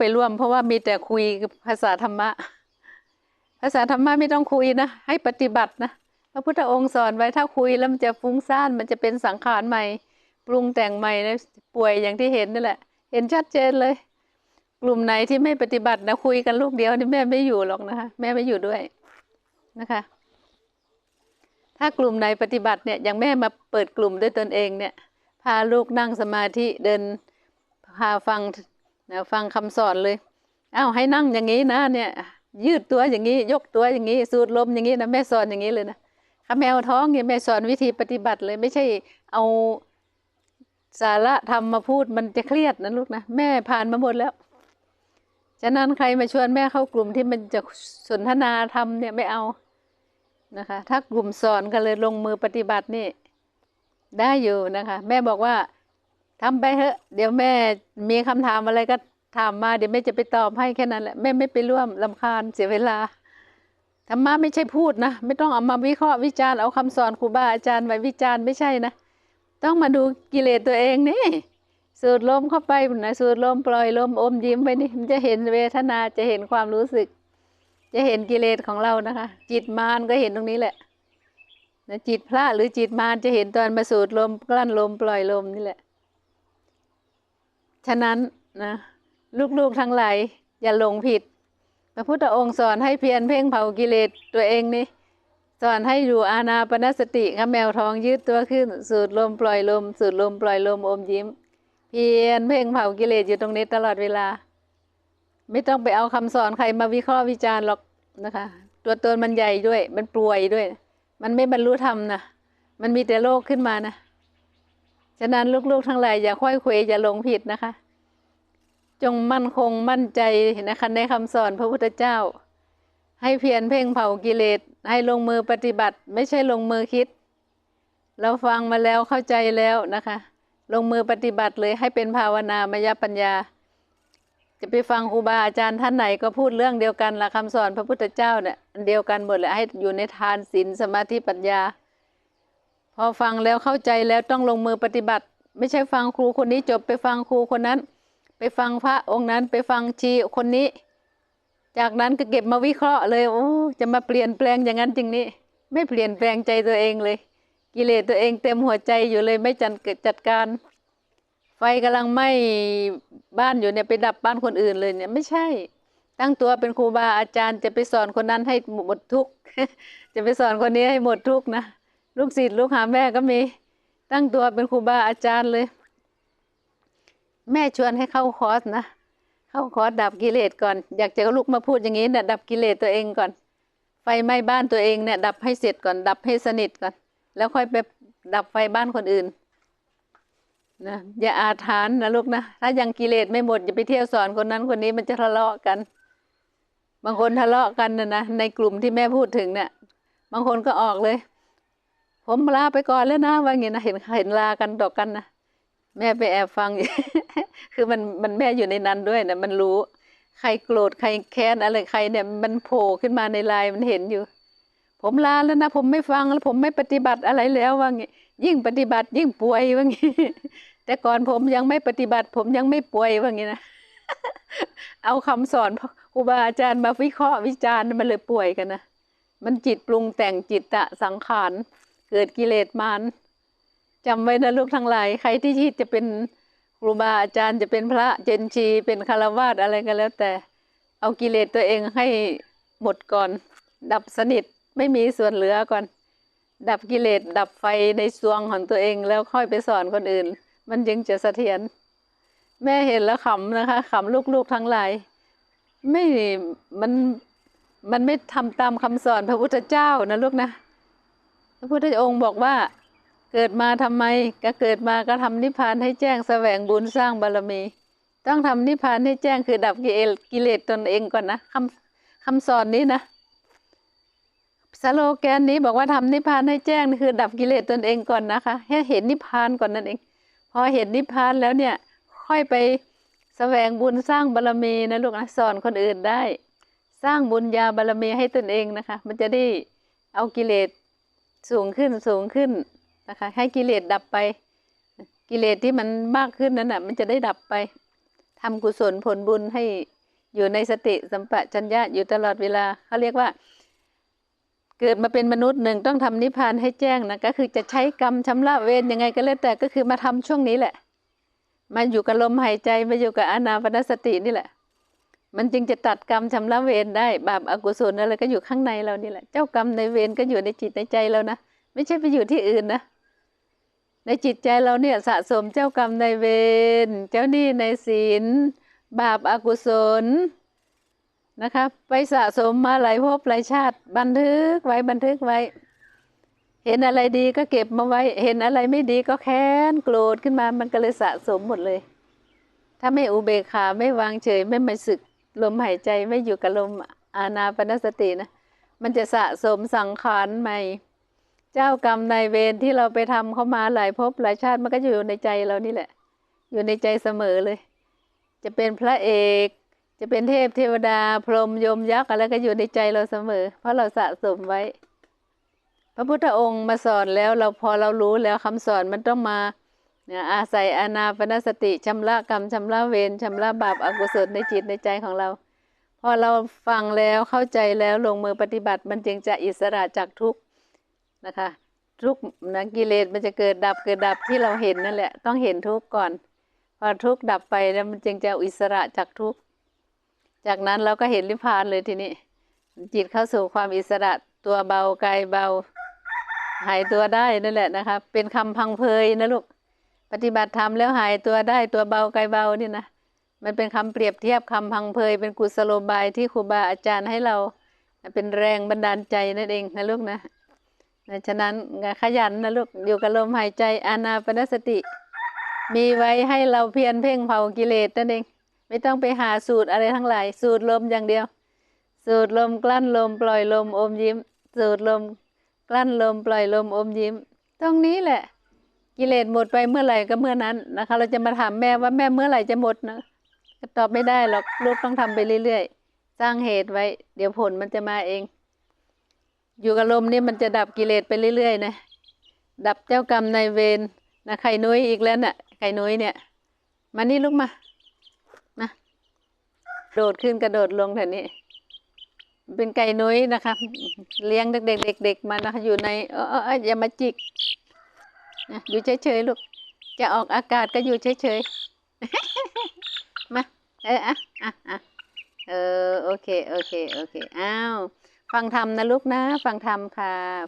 ไปร่วม เพราะว่ามีแต่คุยภาษาธรรมะ ภาษาธรรมะไม่ต้องคุยนะ ให้ปฏิบัตินะพระพุทธองค์สอนไว้ถ้าคุยแล้วมันจะฟุ้งซ่านมันจะเป็นสังขารใหม่ ปรุงแต่งใหม่นะป่วยอย่างที่เห็นนี่แหละ เห็นชัดเจนเลย กลุ่มไหนที่ไม่ปฏิบัตินะคุยกันลูกเดียวนี่แม่ไม่อยู่หรอกนะคะ แม่ไม่อยู่ด้วยนะคะ ถ้ากลุ่มไหนปฏิบัติเนี่ยอย่างแม่มาเปิดกลุ่มด้วยตนเองเนี่ย พาลูกนั่งสมาธิเดินพาฟัง นะฟังคำสอนเลยอ้าวให้นั่งอย่างนี้นะ เนี่ย ยืดตัวอย่างนี้ ยกตัวอย่างนี้ สูดลมอย่างนี้นะแม่สอนอย่างนี้เลยนะข้าแมวท้องเนี่ยแม่สอนวิธีปฏิบัติเลย ไม่ใช่เอาสาระทำมาพูดมันจะเครียดนะลูกนะแม่ผ่านมาหมดแล้วฉะนั้นใครมาชวนแม่เข้ากลุ่มที่มันจะสนทนาทำเนี่ยไม่เอานะคะ ถ้ากลุ่มสอนกันเลยลงมือปฏิบัตินี่ ได้อยู่นะคะ แม่บอกว่า ทำไปเถอะ เดี๋ยวแม่มีคำถามอะไรก็ถามมาเดี๋ยวแม่จะไปตอบให้แค่นั้นแหละแม่ไม่ไปร่วมลำคาญเสียเวลาธรรมะไม่ใช่พูดนะ ไม่ต้องเอามาวิเคราะห์วิจารณ์เอาคำสอนครูบาอาจารย์ไว้วิจารณ์ไม่ใช่นะ ต้องมาดูกิเลสตัวเองนี่สูดลมเข้าไปนะสูดลมปล่อยลมอมยิ้มไปนี่มันจะเห็นเวทนาจะเห็นความรู้สึก จะเห็นกิเลสของเรานะคะ จิตมารก็เห็นตรงนี้แหละจิตพระหรือจิตมารจะเห็นตอนมาสูดลมกลั้นลมปล่อยลมนี่แหละ ฉะนั้นนะลูกๆทั้งหลายอย่าหลงผิด พระพุทธองค์สอนให้เพียรเพ่งเผากิเลสตัวเองนี่สอนให้อยู่อาณาปณสติค่ะแมวทองยืดตัวขึ้น สูดลมปล่อยลม สูดลมปล่อยลมอมยิ้ม เพียรเพ่งเผากิเลสอยู่ตรงนี้ตลอดเวลา ไม่ต้องไปเอาคำสอนใครมาวิเคราะห์วิจารณ์หรอกนะคะ ตัวตนมันใหญ่ด้วย มันป่วยด้วย มันไม่บรรลุธรรมนะมันมีแต่โลกขึ้นมานะ ฉะนั้นลูกๆทั้งหลายอย่าค่อยเควอย่าหลงผิดนะคะ จงมั่นคงมั่นใจนะคะในคำสอนพระพุทธเจ้า ให้เพียรเพ่งเผากิเลสให้ลงมือปฏิบัติ ไม่ใช่ลงมือคิด เราฟังมาแล้วเข้าใจแล้วนะคะ ลงมือปฏิบัติเลยให้เป็นภาวนามยปัญญา จะไปฟังครูบาอาจารย์ท่านไหนก็พูดเรื่องเดียวกันละคำสอนพระพุทธเจ้าเนี่ยเดียวกันหมดเลยให้อยู่ในทานศีลสมาธิปัญญา พอฟังแล้วเข้าใจแล้วต้องลงมือปฏิบัติ ไม่ใช่ฟังครูคนนี้จบไปฟังครูคนนั้น ไปฟังพระองค์นั้นไปฟังชีคนนี้ จากนั้นก็เก็บมาวิเคราะห์เลยโอ้จะมาเปลี่ยนแปลงอย่างนั้นจริงนี้ ไม่เปลี่ยนแปลงใจตัวเองเลย กิเลสตัวเองเต็มหัวใจอยู่เลยไม่จัดจัดการ ไฟกำลังไหม้บ้านอยู่เนี่ยไปดับบ้านคนอื่นเลยเนี่ยไม่ใช่ตั้งตัวเป็นครูบาอาจารย์จะไปสอนคนนั้นให้หมดทุกข์จะไปสอนคนนี้ให้หมดทุกข์นะ ลูกศิษย์ลูกหาแม่ก็มี ตั้งตัวเป็นครูบาอาจารย์เลย แม่ชวนให้เข้าคอร์สนะเข้าคอร์สดับกิเลสก่อน อยากจะลุกมาพูดอย่างนี้เนี่ยดับกิเลสตัวเองก่อน ไฟไหม้บ้านตัวเองเนี่ย ดับให้เสร็จก่อน ดับให้สนิทก่อน แล้วค่อยไปดับไฟบ้านคนอื่นนะอย่าอาถรรพ์นะลูกนะถ้ายังกิเลสไม่หมดอย่าไปเที่ยวสอนคนนั้นคนนี้มันจะทะเลาะกัน บางคนทะเลาะกันนะนะในกลุ่มที่แม่พูดถึงเนี่ยบางคนก็ออกเลย ผมลาไปก่อนแล้วนะว่าอย่างนี้นะเห็นเห็นลากันต่อกันนะแม่ไปแอบฟัง คือมันมันแม่อยู่ในนั้นด้วยนะมันรู้ ใครโกรธใครแค้นอะไรใครเนี่ย มันโผล่ขึ้นมาในไลน์มันเห็นอยู่ ผมลาแล้วนะผมไม่ฟังแล้วผมไม่ปฏิบัติอะไรแล้วว่างี้ยิ่งปฏิบัติยิ่งป่วยว่างี้แต่ก่อนผมยังไม่ปฏิบัติ ผมยังไม่ป่วยว่างี้นะเอาคำสอนครูบาอาจารย์มาวิเคราะห์วิจารณ์มันเลยป่วยกันนะมันจิตปรุงแต่งจิตตะสังขาร เกิดกิเลสมารจำไว้นะลูกทั้งหลาย ใครที่ที่จะเป็นครูบาอาจารย์จะเป็นพระเจนชีเป็นคารวาสอะไรก็แล้ว แต่ เอากิเลสตัวเองให้หมดก่อน ดับสนิทไม่มีส่วนเหลือก่อน ดับกิเลสดับไฟในซวงของตัวเองแล้วค่อยไปสอนคนอื่น มันจึงจะเสถียรแม่เห็นแล้วขำนะคะขำลูกๆทั้งหลาย ไม่มันมันไม่ทำตามคำสอนพระพุทธเจ้านะลูกนะ พระพุทธองค์บอกว่าเกิดมาทำไมก็เกิดมาก็ทำนิพพานให้แจ้งแสวงบุญสร้างบารมี ต้องทำนิพพานให้แจ้งคือดับกิเลสตนเองก่อนนะคำคำสอนนี้นะสโลแกนนี้บอกว่าทำนิพพานให้แจ้งคือดับกิเลสตนเองก่อนนะคะให้เห็นนิพพานก่อนนั่นเอง พอเห็นนิพพานแล้วเนี่ยค่อยไปแสวงบุญสร้างบารรมีนะลูกนะสอนคนอื่นได้ สร้างบุญญาบารรมีให้ตนเองนะคะ มันจะได้เอากิเลส สูงขึ้นสูงขึ้นนะคะ ให้กิเลสดับไป กิเลสที่มันมากขึ้นนั้นน่ะ มันจะได้ดับไปทำกุศลผลบุญให้อยู่ในสติสัมปชัญญะอยู่ตลอดเวลาเขาเรียกว่า เกิดมาเป็นมนุษย์หนึ่งต้องทำนิพพานให้แจ้งนะก็คือจะใช้กรรมชำระเวรยังไงก็แล้วแต่ก็คือมาทำช่วงนี้แหละมาอยู่กับลมหายใจมาอยู่กับอานาปนสตินี่แหละ มันจึงจะตัดกรรมชำระเวรได้ บาปอกุศลอะไรก็อยู่ข้างในเรานี่แหละ เจ้ากรรมในเวรก็อยู่ในจิตในใจเรานะ ไม่ใช่ไปอยู่ที่อื่นนะ ในจิตใจเราเนี่ยสะสมเจ้ากรรมในเวร เจ้าหนี้ในศีล บาปอากุศลนะคะไปสะสมมาหลายภพหลายชาติ บันทึกไว้บันทึกไว้ เห็นอะไรดีก็เก็บมาไว้ เห็นอะไรไม่ดีก็แค้นโกรธขึ้นมา มันก็เลยสะสมหมดเลย ถ้าไม่อุเบกขาไม่วางเฉยไม่มาสึก ลมหายใจไม่อยู่กับลมอานาปนสตินะ มันจะสะสมสังขารใหม่ เจ้ากรรมนายเวรที่เราไปทำเขามาหลายภพหลายชาติมันก็อยู่ในใจเรานี่แหละ อยู่ในใจเสมอเลย จะเป็นพระเอกจะเป็นเทพเทวดาพรหมยมยักษ์อะไรก็อยู่ในใจเราเสมอ เพราะเราสะสมไว้ พระพุทธองค์มาสอนแล้วเราพอเรารู้แล้วคำสอนมันต้องมา อาศัยอานาปนสติชำระกรรมชำระเวรชำระบาปอกุศลในจิตในใจของเรา พอเราฟังแล้วเข้าใจแล้วลงมือปฏิบัติมันจึงจะอิสระจากทุกนะคะ ทุกนะกิเลสมันจะเกิดดับเกิดดับที่เราเห็นนั่นแหละต้องเห็นทุกก่อน พอทุกดับไปแล้วมันจึงจะอิสระจากทุกจากนั้นเราก็เห็นนิพพานเลยทีนี้ จิตเข้าสู่ความอิสระตัวเบากายเบา หายตัวได้นั่นแหละนะคะเป็นคำพังเพยนะลูก ปฏิบัติธรรมแล้วหายตัวได้ตัวเบากายเบานี่นะมันเป็นคำเปรียบเทียบคำพังเพยเป็นกุศโลบายที่ครูบาอาจารย์ให้เรา เป็นแรงบันดาลใจนั่นเองนะลูกนะฉะนั้นขยันนะลูกอยู่กับลมหายใจอานาปนสติ มีไว้ให้เราเพียรเพ่งเผากิเลสนั่นเอง ไม่ต้องไปหาสูตรอะไรทั้งหลาย สูตรลมอย่างเดียว สูดลมกลั้นลมปล่อยลมอมยิ้ม สูดลมกลั้นลมปล่อยลมอมยิ้ม ตรงนี้แหละ กิเลสหมดไปเมื่อไหร่ก็เมื่อนั้นนะคะ เราจะมาถามแม่ว่าแม่เมื่อไหร่จะหมดนะก็ตอบไม่ได้หรอกลูกต้องทำไปเรื่อยๆ สร้างเหตุไว้ เดี๋ยวผลมันจะมาเอง อยู่กับลมนี่มันจะดับกิเลสไปเรื่อยๆนะดับเจ้ากรรมในเวรนะไข่นุ้ยอีกแล้วน่ะไข่นุ้ยเนี่ย มานี่ลูกมามาโดดขึ้นกระโดดลงแถวนี้เป็นไก่นุ้ยนะคะ เลี้ยงเด็กๆเด็กๆมานะคะอยู่ในออเออเอออย่ามาจิก นะอยู่เฉยๆลูก จะออกอากาศก็อยู่เฉยๆ มา เอออะอะอะเออ โอเค โอเค โอเค อ้าว ฟังธรรมนะลูกนะ ฟังธรรมค่ะ